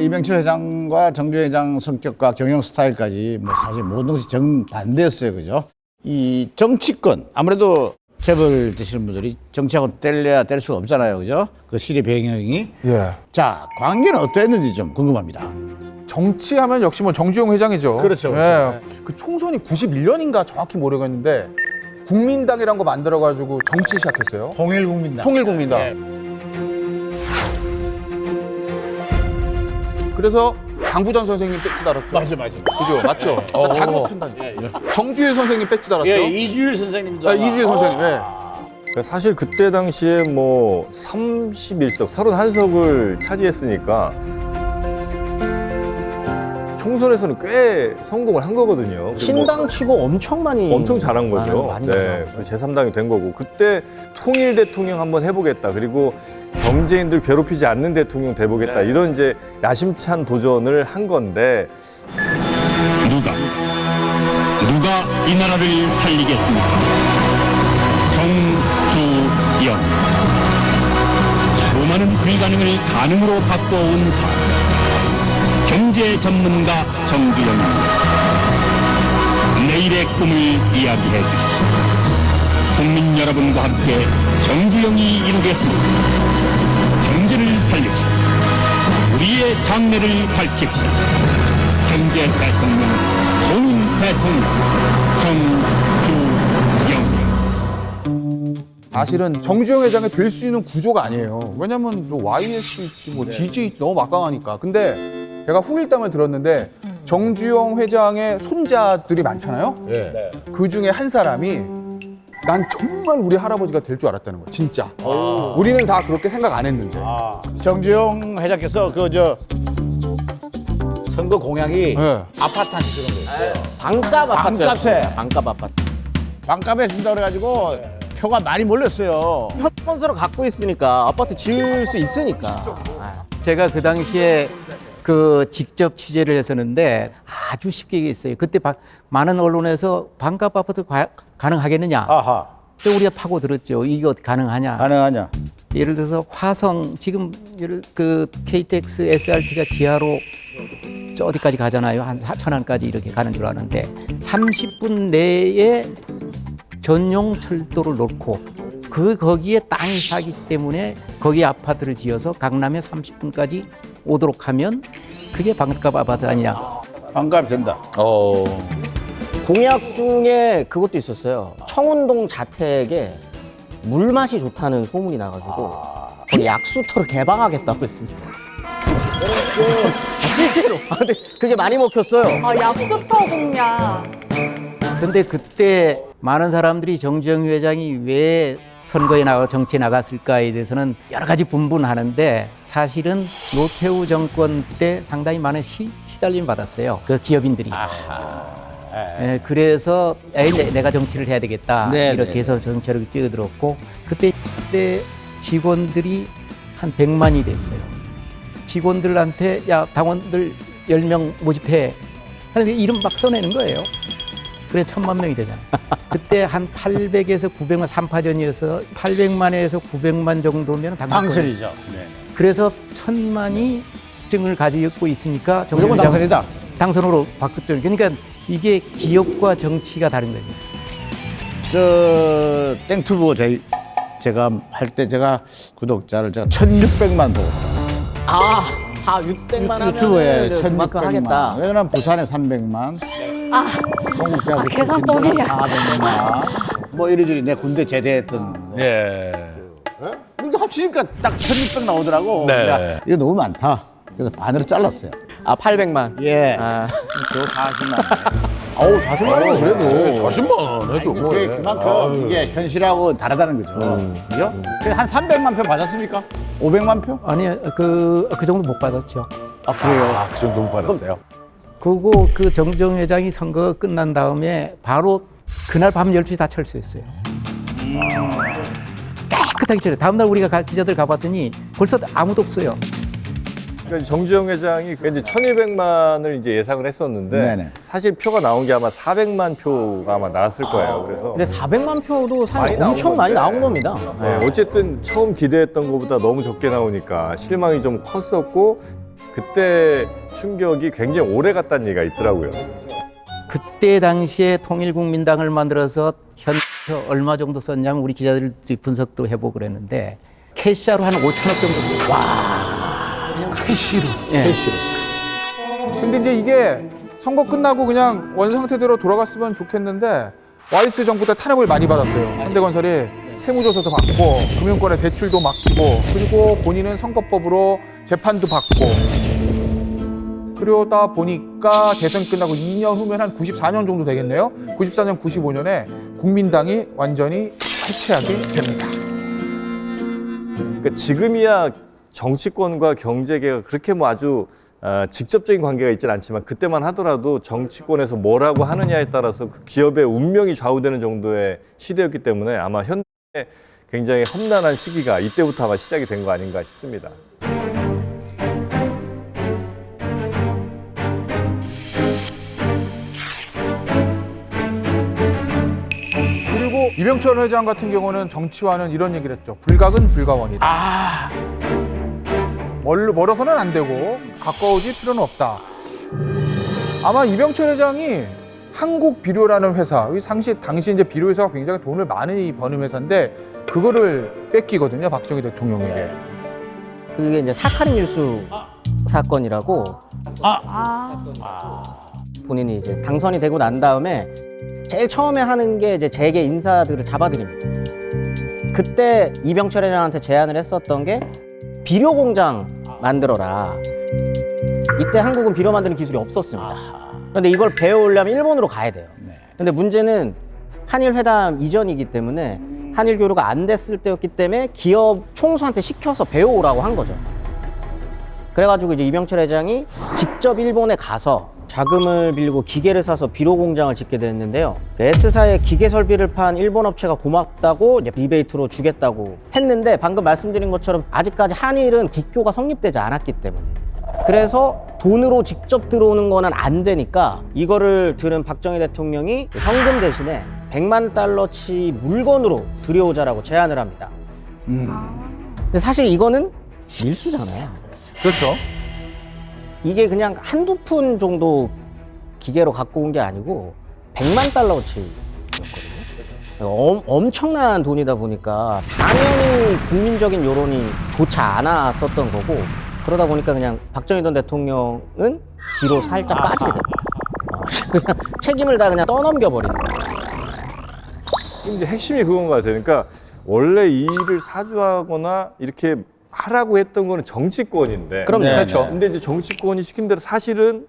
이명철 회장과 정주 회장 성격과 경영 스타일까지 뭐 사실 모든 것이 정반대였어요. 그죠? 이 정치권 아무래도 재벌 되시는 분들이 정치하고 뗄래야 뗄 수가 없잖아요. 그죠? 그 시대 배경이. 예. 자, 관계는 어떠했는지 좀 궁금합니다. 정치하면 역시 뭐 정주영 회장이죠. 그렇죠, 그렇죠. 예. 그 총선이 91년인가 정확히 모르겠는데 국민당이란 거 만들어가지고 정치 시작했어요. 통일국민당. 통일국민당. 예. 그래서 강부전 선생님 배지 달았죠. 맞아, 맞아. 그죠? 맞죠? 나 자극 팬다니까. 정주일 선생님 배지 달았죠. 예, 이주일 선생님도. 아, 이주일 선생님. 예. 그러니까 사실 그때 당시에 뭐 31석, 31석을 차지했으니까 총선에서는 꽤 성공을 한 거거든요. 그리고 신당 치고 엄청 많이 엄청 잘한 거죠. 많이 네, 가죠. 그 제3당이 된 거고 그때 통일 대통령 한번 해보겠다. 그리고 경제인들 괴롭히지 않는 대통령 돼보겠다. 이런 이제 야심찬 도전을 한 건데 누가 누가 이 나라를 살리겠습니까? 정주영 수많은 불가능을 가능으로 바꿔온 사람 경제 전문가 정주영입니다. 내일의 꿈을 이야기해 주십시오. 국민 여러분과 함께 정주영이 이루겠습니다. 경제를 살립시다. 우리의 장래를 밝힙시다. 경제 대통령, 좋은 대통령, 정주영. 사실은 정주영 회장이 될 수 있는 구조가 아니에요. 왜냐면 뭐 YS 있지, 뭐 DJ 있지, 너무 막강하니까. 근데 제가 후일담을 들었는데 정주영 회장의 손자들이 많잖아요. 예. 그 중에 한 사람이 난 정말 우리 할아버지가 될 줄 알았다는 거야, 진짜. 우리는 다 그렇게 생각 안 했는데. 아, 정주영 회장께서 그 저 선거 공약이 네. 아파트 한채 그런 거 있어요. 반값 아파트 반값에. 반값 아파트 반값에 준다 그래가지고 표가 많이 몰렸어요. 현건설을 갖고 있으니까 아파트 지을 수 있으니까 제가 그 당시에 그 직접 취재를 했었는데 아주 쉽게 얘기했어요. 그때 바- 많은 언론에서 반값 아파트 가, 가능하겠느냐? 아하. 근데 우리가 파고 들었죠. 이게 어떻게 가능하냐? 가능하냐? 예를 들어서 화성 지금 예를 그 KTX SRT가 지하로 저 어디까지 가잖아요. 한 천안까지 이렇게 가는 줄 아는데 30분 내에 전용 철도를 놓고 그 거기에 땅이 사기 때문에 거기에 아파트를 지어서 강남에 30분까지 오도록 하면 그게 반값 아파트 아니냐. 반값 된다. 공약 중에 그것도 있었어요. 청운동 자택에 물 맛이 좋다는 소문이 나가지고 거기 약수터를 개방하겠다고 했습니다. 아, 실제로. 아, 근데 그게 많이 먹혔어요. 아, 약수터 공략. 근데 그때 많은 사람들이 정주영 회장이 왜 선거에 나가 정치에 나갔을까에 대해서는 여러 가지 분분하는데 사실은 노태우 정권 때 상당히 많은 시, 시달림 받았어요. 그 기업인들이. 예, 그래서 에이, 내- 내가 정치를 해야 되겠다 네, 이렇게 네, 해서 정치를 뛰어들었고 그때 그때 직원들이 한 100만이 됐어요. 직원들한테 야 당원들 10명 모집해 하는데 이름 막 써내는 거예요. 그래 천만 명이 되잖아. 그때 한 800에서 900만 3파전이어서 800만에서 900만 정도면. 당선이죠. 네. 그래서 천만이 증을 가지고 있으니까 무조건 정부장 당선이다. 당선으로 바꿨죠. 그러니까 이게 기업과 정치가 다른 거죠. 저 땡튜브 저희 제가 할 때 제가 구독자를 제가 1,600만 보고 아, 아 600만 유튜브에 하면 그만큼 1,600만. 하겠다 왜냐면 부산에 300만, 아, 동국대학교 아, 계산법이야. 400만, 뭐 이리저리 내 군대 제대했던. 예. 예? 이렇게 합치니까 딱 1,600 나오더라고. 네. 이거 너무 많다. 그래서 반으로 잘랐어요. 아 800만 예. 아, 저 40만. 어우, 40만 원 그래도. 40만 해도 뭐. 그게 그만큼 이게 현실하고 다르다는 거죠. 그죠? 그래서 한 300만 표 받았습니까? 500만 표? 아니 그, 그 정도 못 받았죠. 아, 그래요? 그 정도 받았어요. 그거 그 정정 회장이 선거가 끝난 다음에 바로 그날 밤 12시 다 철수했어요. 깨끗하게 철수. 다음날 우리가 가- 기자들 가봤더니 벌써 아무도 없어요. 그러니까 정주영 회장이 그 이제 1,200만을 이제 예상을 했었는데 네네. 사실 표가 나온 게 아마 400만 표가 아마 나왔을 거예요. 그래서 근데 400만 표도 사실 많이 나온 엄청 많이 건데. 나온 겁니다 네, 어쨌든 처음 기대했던 것보다 너무 적게 나오니까 실망이 좀 컸었고 그때 충격이 굉장히 오래 갔다는 얘기가 있더라고요. 그때 당시에 통일국민당을 만들어서 현 얼마 정도 썼냐면 우리 기자들이 분석도 해보고 그랬는데 캐시로 한 5천억 정도 썼어요. 와. 캐시로. 예. 근데 이제 이게 선거 끝나고 그냥 원 상태대로 돌아갔으면 좋겠는데 와이스 정부 때 탄압을 많이 받았어요. 현대건설이 세무조사도 받고 금융권의 대출도 막히고 그리고 본인은 선거법으로 재판도 받고 그러다 보니까 대선 끝나고 2년 후면 한 94년 정도 되겠네요. 94년, 95년에 국민당이 완전히 해체하게 됩니다. 그러니까 지금이야 정치권과 경제계가 그렇게 뭐 아주 어, 직접적인 관계가 있지는 않지만 그때만 하더라도 정치권에서 뭐라고 하느냐에 따라서 그 기업의 운명이 좌우되는 정도의 시대였기 때문에 아마 현대 굉장히 험난한 시기가 이때부터 아마 시작이 된 거 아닌가 싶습니다. 그리고 이병철 회장 같은 경우는 정치와는 이런 얘기를 했죠. 불각은 불가원이다. 아. 멀, 멀어서는 안 되고 가까워질 필요는 없다. 아마 이병철 회장이 한국 비료라는 회사, 이 당시 당시 이제 비료 회사가 굉장히 돈을 많이 버는 회사인데 그거를 뺏기거든요, 박정희 대통령에게. 그게 이제 사카린 밀수 사건이라고 아, 본인이 이제 당선이 되고 난 다음에 제일 처음에 하는 게 이제 재계 인사들을 잡아들입니다. 그때 이병철 회장한테 제안을 했었던 게 비료 공장 만들어라. 이때 한국은 비료 만드는 기술이 없었습니다. 그런데 이걸 배워오려면 일본으로 가야 돼요. 근데 문제는 한일 회담 이전이기 때문에 한일 교류가 안 됐을 때였기 때문에 기업 총수한테 시켜서 배워오라고 한 거죠. 그래가지고 이제 이병철 회장이 직접 일본에 가서 자금을 빌리고 기계를 사서 비료 공장을 짓게 됐는데요. 그 S사의 기계 설비를 판 일본 업체가 고맙다고 리베이트로 주겠다고 했는데 방금 말씀드린 것처럼 아직까지 한일은 국교가 성립되지 않았기 때문에 그래서 돈으로 직접 들어오는 거는 안 되니까 이거를 들은 박정희 대통령이 현금 대신에 100만 달러치 물건으로 들여오자라고 제안을 합니다. 근데 사실 이거는 밀수잖아요. 그렇죠. 이게 그냥 한두 푼 정도 기계로 갖고 온 게 아니고 100만 달러치였거든요. 엄, 엄청난 돈이다 보니까 당연히 국민적인 여론이 좋지 않았었던 거고 그러다 보니까 그냥 박정희 전 대통령은 뒤로 살짝 빠지게 됩니다. 어, 그냥 책임을 다 그냥 떠넘겨 버리는 거예요. 이제 핵심이 그건 것 같아요. 그러니까 원래 이 일을 사주하거나 이렇게 하라고 했던 거는 정치권인데. 그럼요. 네, 그렇죠. 근데 이제 정치권이 시킨 대로 사실은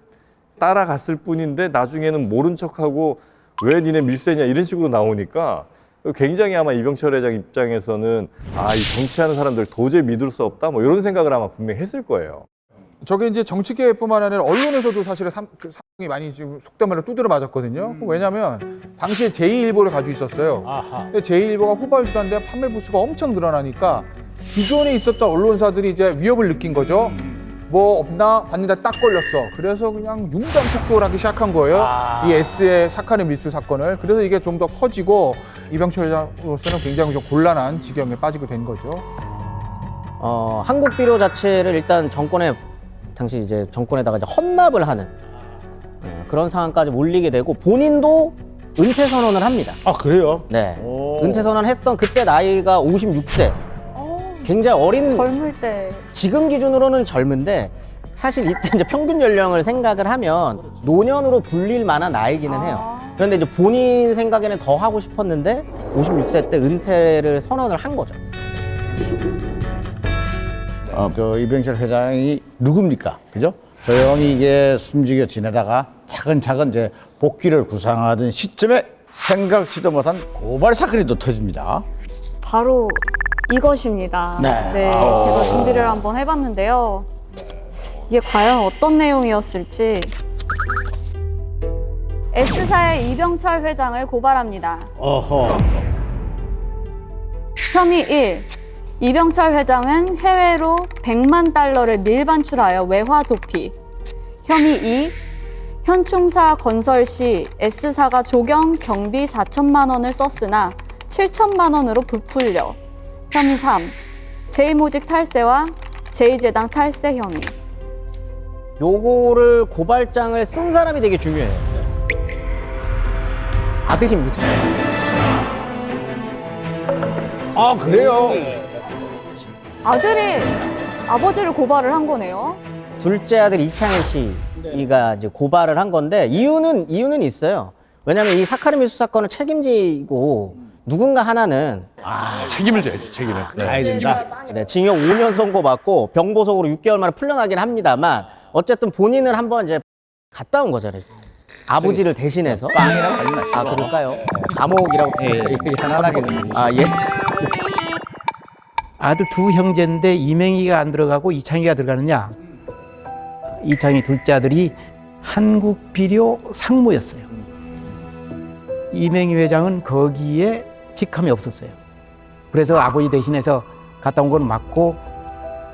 따라갔을 뿐인데 나중에는 모른 척하고 왜 니네 밀세냐 이런 식으로 나오니까 굉장히 아마 이병철 회장 입장에서는 아 이 정치하는 사람들 도저히 믿을 수 없다 뭐 이런 생각을 아마 분명히 했을 거예요. 저게 이제 정치계뿐만 아니라 언론에서도 사실은 삼, 그 상황이 많이 지금 속된 말로 두드려 맞았거든요. 왜냐하면 당시에 제2일보를 가지고 있었어요. 아하. 근데 제2일보가 후발주자인데 판매 부수가 엄청 늘어나니까 기존에 있었던 언론사들이 이제 위협을 느낀 거죠. 뭐 없나 봤는데 딱 걸렸어. 그래서 그냥 융단 폭격을 하기 시작한 거예요. 이 S의 사카린 밀수 사건을. 그래서 이게 좀 더 커지고 이병철 회장으로서는 굉장히 좀 곤란한 지경에 빠지게 된 거죠. 어, 한국 비료 자체를 일단 정권에 당시 이제 정권에다가 이제 헌납을 하는 예, 그런 상황까지 몰리게 되고 본인도 은퇴 선언을 합니다. 아 그래요? 네. 오. 은퇴 선언했던 그때 나이가 56세. 어, 굉장히 어린 젊을 때. 지금 기준으로는 젊은데 사실 이때 이제 평균 연령을 생각을 하면 노년으로 불릴 만한 나이기는 해요. 아. 그런데 이제 본인 생각에는 더 하고 싶었는데 56세 때 은퇴를 선언을 한 거죠. 어, 그 이병철 회장이 누굽니까? 그죠? 조용히 이게 숨지겨 지내다가 차근차근 이제 복귀를 구상하던 시점에 생각지도 못한 고발 사건이 또 터집니다. 바로 이것입니다. 네. 제가 준비를 한번 해봤는데요. 이게 과연 어떤 내용이었을지. S사의 이병철 회장을 고발합니다. 어허. 혐의 1. 이병철 회장은 해외로 100만 달러를 밀반출하여 외화 도피. 혐의 2. 현충사 건설 시 S사가 조경 경비 4천만 원을 썼으나 7천만 원으로 부풀려. 혐의 3. 제2모직 탈세와 제2재당 탈세 혐의. 요거를 고발장을 쓴 사람이 되게 중요해요. 아들입니다. 아 그래요? 아들이 아버지를 고발을 한 거네요. 둘째 아들 이창일 씨가 이제 고발을 한 건데 이유는 이유는 있어요. 왜냐하면 이 사카린 미수 사건을 책임지고 누군가 하나는 책임을 져야지 책임을. 네. 가야 된다. 네, 징역 5년 선고 받고 병보석으로 6개월 만에 풀려나긴 합니다만 어쨌든 본인은 한번 이제 갔다 온 거잖아요. 아버지를 대신해서 빵이라고 하지 마시고. 아 그럴까요? 감옥이라고 예, 편안하게 아 예. 아들 두 형제인데 이맹희가 안 들어가고 이창희가 들어가느냐? 이창희 둘째 아들이 한국 비료 상무였어요. 이맹희 회장은 거기에 직함이 없었어요. 그래서 아버지 대신해서 갔다 온 건 맞고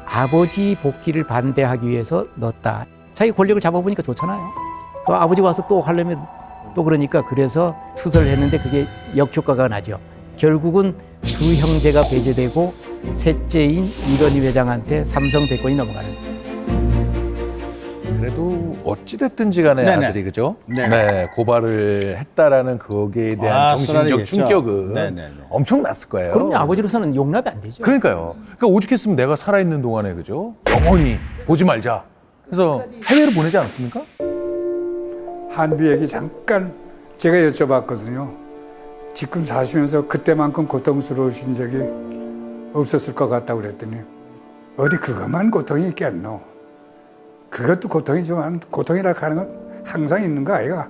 아버지 복귀를 반대하기 위해서 넣었다. 자기 권력을 잡아보니까 좋잖아요. 또 아버지 와서 또 하려면 또 그러니까 그래서 투서를 했는데 그게 역효과가 나죠. 결국은 두 형제가 배제되고 셋째인 이건희 회장한테 삼성 대권이 넘어가는 거예요. 그래도 어찌됐든지 간에 네네. 아들이 그죠? 네네. 네, 고발을 했다라는 거기에 대한 아, 정신적 쓰라리겠죠. 충격은 네네네. 엄청났을 거예요. 그럼요 아버지로서는 용납이 안 되죠. 그러니까요. 그러니까 오죽했으면 내가 살아있는 동안에 그죠? 영원히 보지 말자. 그래서 해외로 보내지 않았습니까? 한비 얘기 잠깐 제가 여쭤봤거든요. 지금 사시면서 그때만큼 고통스러우신 적이 없었을 것 같다고 그랬더니 어디 그것만 고통이 있겠노. 그것도 고통이지만 고통이라 하는 건 항상 있는 거 아이가.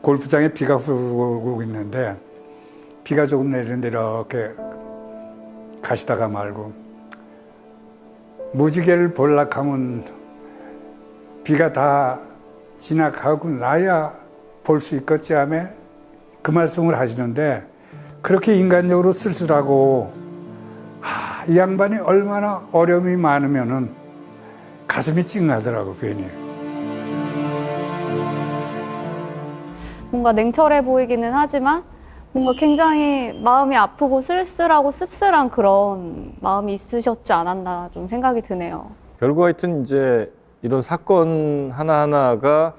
골프장에 비가 오고 있는데 비가 조금 내리는데 이렇게 가시다가 말고 무지개를 볼락하면 비가 다 지나가고 나야 볼 수 있겠지 하며 그 말씀을 하시는데 그렇게 인간적으로 쓸쓸하고 하, 이 양반이 얼마나 어려움이 많으면은 가슴이 찡하더라고 괜히. 뭔가 냉철해 보이기는 하지만 뭔가 굉장히 마음이 아프고 쓸쓸하고 씁쓸한 그런 마음이 있으셨지 않았나 좀 생각이 드네요. 결국 하여튼 이제 이런 사건 하나하나가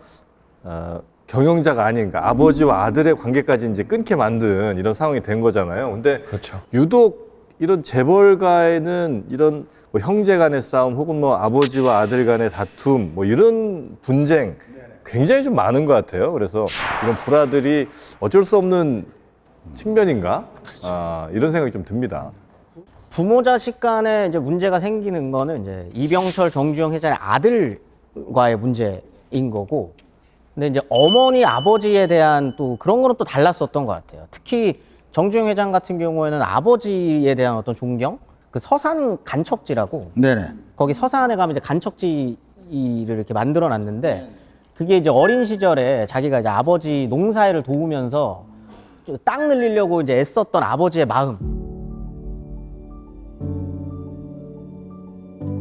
어, 경영자가 아닌 그러니까 아버지와 아들의 관계까지 이제 끊게 만든 이런 상황이 된 거잖아요. 근데 그렇죠. 유독 이런 재벌가에는 이런 뭐 형제 간의 싸움 혹은 뭐 아버지와 아들 간의 다툼 뭐 이런 분쟁 굉장히 좀 많은 것 같아요. 그래서 이런 불화들이 어쩔 수 없는 측면인가? 아, 이런 생각이 좀 듭니다. 부모 자식 간에 이제 문제가 생기는 거는 이제 이병철 정주영 회장의 아들과의 문제인 거고 근데 이제 어머니 아버지에 대한 또 그런 거는 또 달랐었던 것 같아요. 특히 정주영 회장 같은 경우에는 아버지에 대한 어떤 존경 그 서산 간척지라고 네네. 거기 서산에 가면 이제 간척지를 이렇게 만들어 놨는데 그게 이제 어린 시절에 자기가 이제 아버지 농사일을 도우면서 땅 늘리려고 이제 애썼던 아버지의 마음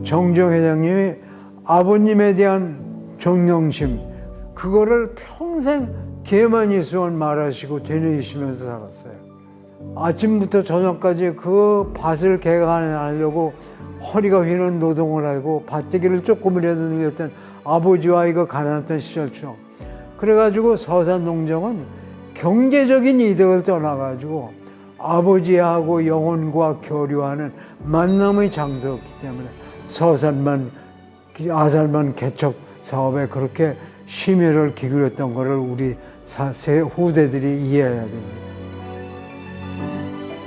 정정 회장님이 아버님에 대한 존경심 그거를 평생 개만이 수원 말하시고 되뇌이시면서 살았어요. 아침부터 저녁까지 그 밭을 개간하려고 허리가 휘는 노동을 하고 밭대기를 조금이라도 늘렸던 아버지와 이거 가난했던 시절처럼 그래가지고 서산 농정은 경제적인 이득을 떠나가지고 아버지하고 영혼과 교류하는 만남의 장소였기 때문에 서산만 아살만 개척 사업에 그렇게 심혈을 기울였던 것을 우리 후대들이 이해해야 됩니다.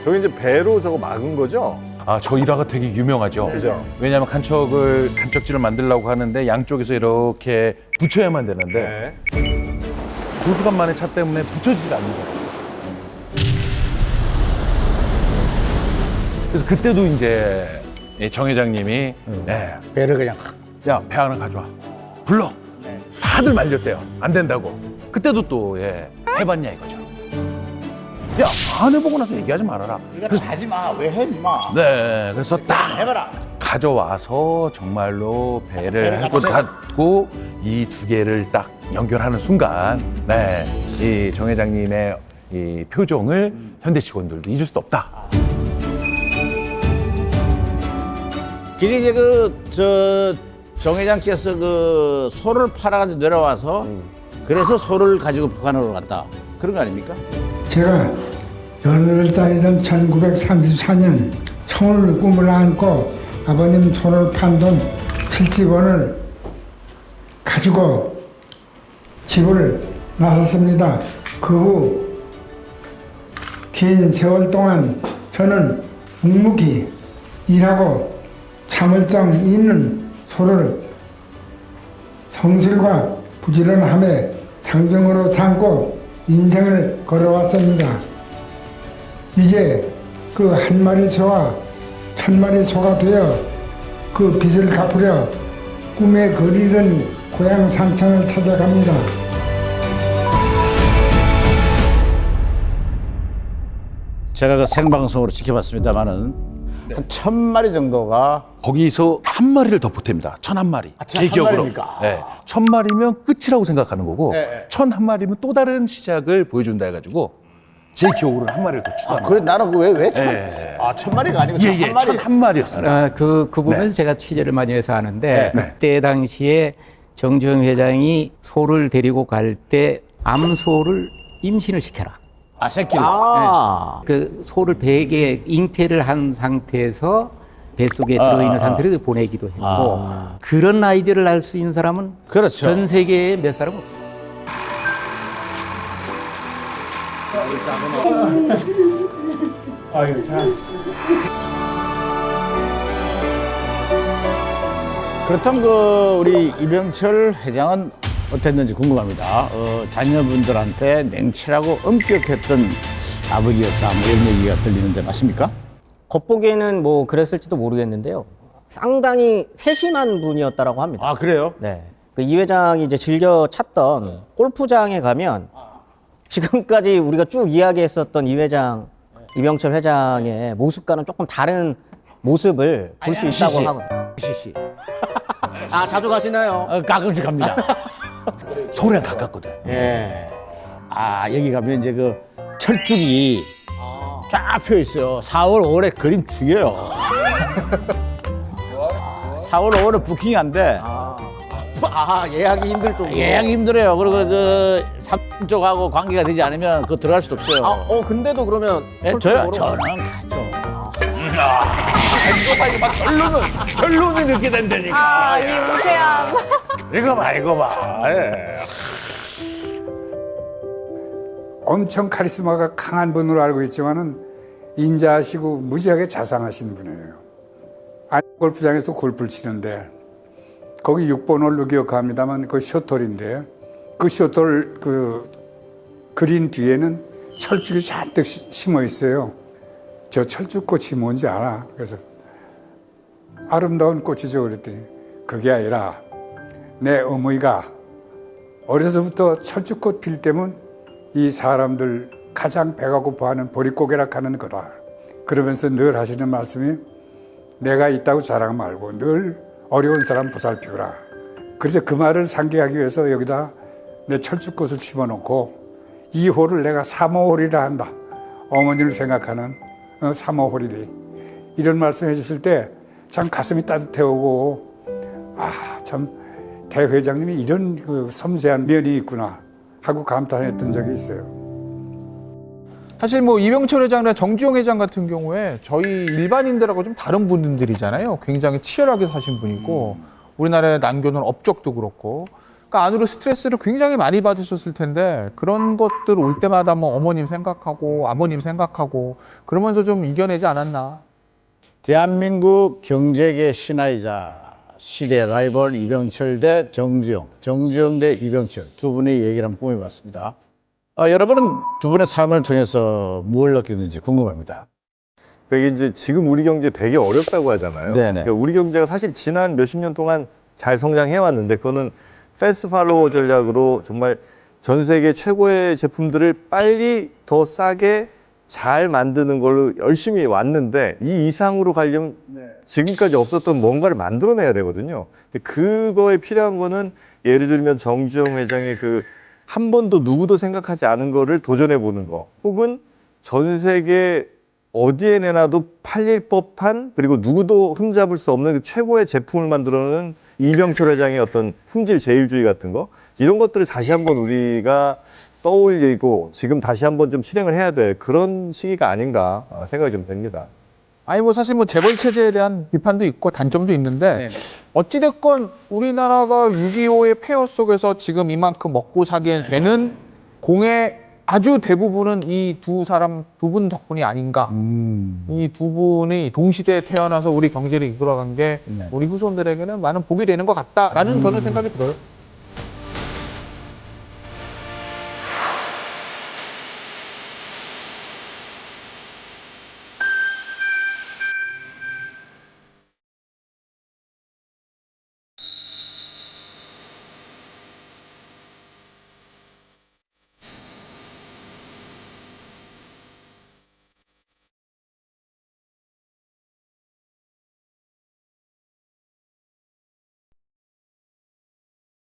저게 이제 배로 저거 막은 거죠? 아, 저 일화가 되게 유명하죠. 그죠. 왜냐하면 간척을 간척지를 만들려고 하는데 양쪽에서 이렇게 붙여야만 되는데 네. 조수간만의 차 때문에 붙여지지가 않는 거예요. 그래서 그때도 이제 이정 회장님이 예, 배를 그냥 확 야, 배 하나 가져와. 불러. 다들 말렸대요. 안 된다고. 그때도 또, 예, 해봤냐 이거죠. 야, 안 해보고 나서 얘기하지 말아라. 이거 하지 마. 왜 해, 임마. 네, 그래서 딱 해봐라. 가져와서 정말로 배를 하고 닫고 이 두 개를 딱 연결하는 순간, 네, 이 정 회장님의 이 표정을 현대 직원들도 잊을 수 없다. 이게 이제 그, 저, 정 회장께서 그 소를 팔아가지고 내려와서 그래서 소를 가지고 북한으로 갔다. 그런 거 아닙니까? 제가 18살이던 1934년 청을 꿈을 안고 아버님 손을 판 돈 70원을 가지고 집을 나섰습니다. 그 후 긴 세월 동안 저는 묵묵히 일하고 참을성 있는 소를 성실과 부지런함의 상징으로 삼고 인생을 걸어왔습니다. 이제 그 한 마리 소와 천 마리 소가 되어 그 빚을 갚으려 꿈에 그리던 고향 산천을 찾아갑니다. 제가 그 생방송으로 지켜봤습니다만은 한 천 마리 정도가 거기서 한 마리를 더 보탭니다. 천 한 마리. 아, 제천 기억으로. 마리입니까? 네. 천 마리면 끝이라고 생각하는 거고 네, 네. 천 한 마리면 또 다른 시작을 보여준다 해가지고 제 기억으로는 한 마리를 더 아, 추가합니다. 그래 나는 그왜왜 천? 예. 아, 천 마리가 아니고 천 예예. 한 마리. 천 한 마리였어요. 아, 그, 그 부분에서 네. 제가 취재를 많이 해서 아는데 네. 그때 당시에 정주영 회장이 소를 데리고 갈 때 암소를 임신을 시켜라. 아, 새끼를. 아, 그 소를 베개 잉태를 한 상태에서 뱃속에 들어있는 아, 상태로 보내기도 했고 아. 그런 아이디어를 할수 있는 사람은 그렇죠. 전 세계에 몇 사람 없어요. 그렇다면 그 우리 이병철 회장은 어땠는지 궁금합니다. 어, 자녀분들한테 냉철하고 엄격했던 아버지였다. 뭐 이런 얘기가 들리는데 맞습니까? 겉보기에는 뭐 그랬을지도 모르겠는데요. 상당히 세심한 분이었다라고 합니다. 아 그래요? 네. 그 이 회장이 이제 즐겨 찾던 골프장에 가면 지금까지 우리가 쭉 이야기했었던 이 회장, 이병철 회장의 모습과는 조금 다른 모습을 볼 수 있다고. 하고. 시시. 아, 자주 가시나요? 어, 가끔씩 갑니다. 서울에 가깝거든. 예. 아 여기 가면 이제 그 철쭉이 쫙 펴 있어요. 4월 5월에 그림 죽여요. 4월 5월에 부킹이 안 돼. 아, 예약이 힘들 정도. 예약이 힘들어요. 그리고 그 삼쪽하고 관계가 되지 않으면 그 들어갈 수도 없어요. 아, 어, 근데도 그러면 예, 저요? 저는 가죠. 이거 봐, 이거 봐. 결론은, 결론은 이렇게 된다니까. 아, 이 무세함. 이거 봐, 이거 봐. 예. 엄청 카리스마가 강한 분으로 알고 있지만은 인자하시고 무지하게 자상하신 분이에요. 안 골프장에서 골프를 치는데 거기 6번 홀로 기억합니다만 그 쇼톨인데 그 쇼톨 그 그린 뒤에는 철쭉이 잔뜩 시- 심어 있어요. 저 철쭉꽃이 뭔지 알아? 그래서 아름다운 꽃이죠 그랬더니 그게 아니라 내 어머니가 어려서부터 철쭉꽃 필 때면 이 사람들 가장 배가 고파하는 보릿고개라 하는 거다. 그러면서 늘 하시는 말씀이 내가 있다고 자랑 말고 늘 어려운 사람 보살피거라. 그래서 그 말을 상기하기 위해서 여기다 내 철쭉꽃을 심어놓고 이 홀을 내가 사모홀이라 한다. 어머니를 생각하는 어, 사모홀이리. 이런 말씀 해 주실 때 참 가슴이 따뜻해오고 아참 대회장님이 이런 그 섬세한 면이 있구나 하고 감탄했던 적이 있어요. 사실 뭐 이병철 회장이나 정주영 회장 같은 경우에 저희 일반인들하고 좀 다른 분들이잖아요. 굉장히 치열하게 사신 분이고 우리나라의 난교는 업적도 그렇고 그러니까 안으로 스트레스를 굉장히 많이 받으셨을 텐데 그런 것들 올 때마다 뭐 어머님 생각하고 아버님 생각하고 그러면서 좀 이겨내지 않았나. 대한민국 경제계 신화이자 시대 라이벌 이병철 대 정주영, 정주영 대 이병철 두 분의 얘기를 한번 꾸며봤습니다. 아, 여러분은 두 분의 삶을 통해서 무엇을 느꼈는지 궁금합니다. 이게 이제 지금 우리 경제 되게 어렵다고 하잖아요. 네네. 그러니까 우리 경제가 사실 지난 몇십 년 동안 잘 성장해 왔는데 그거는 패스트 팔로워 전략으로 정말 전 세계 최고의 제품들을 빨리 더 싸게 잘 만드는 걸로 열심히 왔는데 이 이상으로 가려면 지금까지 없었던 뭔가를 만들어내야 되거든요. 그거에 필요한 거는 예를 들면 정주영 회장의 그 한 번도 누구도 생각하지 않은 거를 도전해 보는 거 혹은 전 세계 어디에 내놔도 팔릴 법한 그리고 누구도 흠잡을 수 없는 그 최고의 제품을 만들어내는 이병철 회장의 어떤 품질 제일주의 같은 거? 이런 것들을 다시 한번 우리가 떠올리고 지금 다시 한번 좀 실행을 해야 될 그런 시기가 아닌가 어, 생각이 좀 됩니다. 아니 뭐 사실 뭐 재벌 체제에 대한 비판도 있고 단점도 있는데 어찌 됐건 우리나라가 6.25의 폐허 속에서 지금 이만큼 먹고 살게 되는 공의 아주 대부분은 이 두 사람 두 분 덕분이 아닌가. 이두 분이 동시대에 태어나서 우리 경제를 이끌어간 게 우리 후손들에게는 많은 복이 되는 것 같다라는 저는 생각이 들어요.